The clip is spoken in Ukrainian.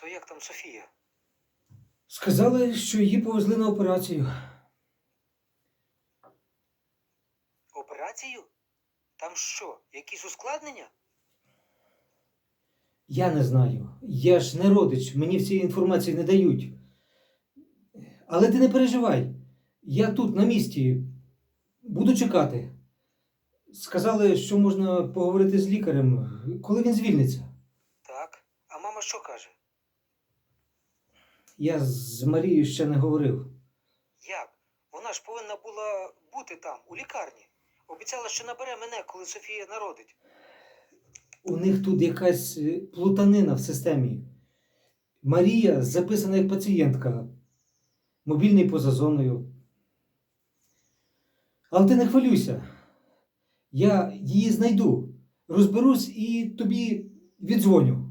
То як там Софія? Сказали, що її повезли на операцію. Операцію? Там що, якісь ускладнення? Я не знаю. Я ж не родич, мені цієї інформації не дають. Але ти не переживай. Я тут, на місці, буду чекати. Сказали, що можна поговорити з лікарем, коли він звільниться. Так. А мама що каже? Я з Марією ще не говорив. Як? Вона ж повинна була бути там, у лікарні. Обіцяла, що набере мене, коли Софія народить. У них тут якась е, плутанина в системі. Марія записана як пацієнтка, мобільний поза зоною. Але ти не хвилюйся. Я її знайду, розберусь і тобі віддзвоню.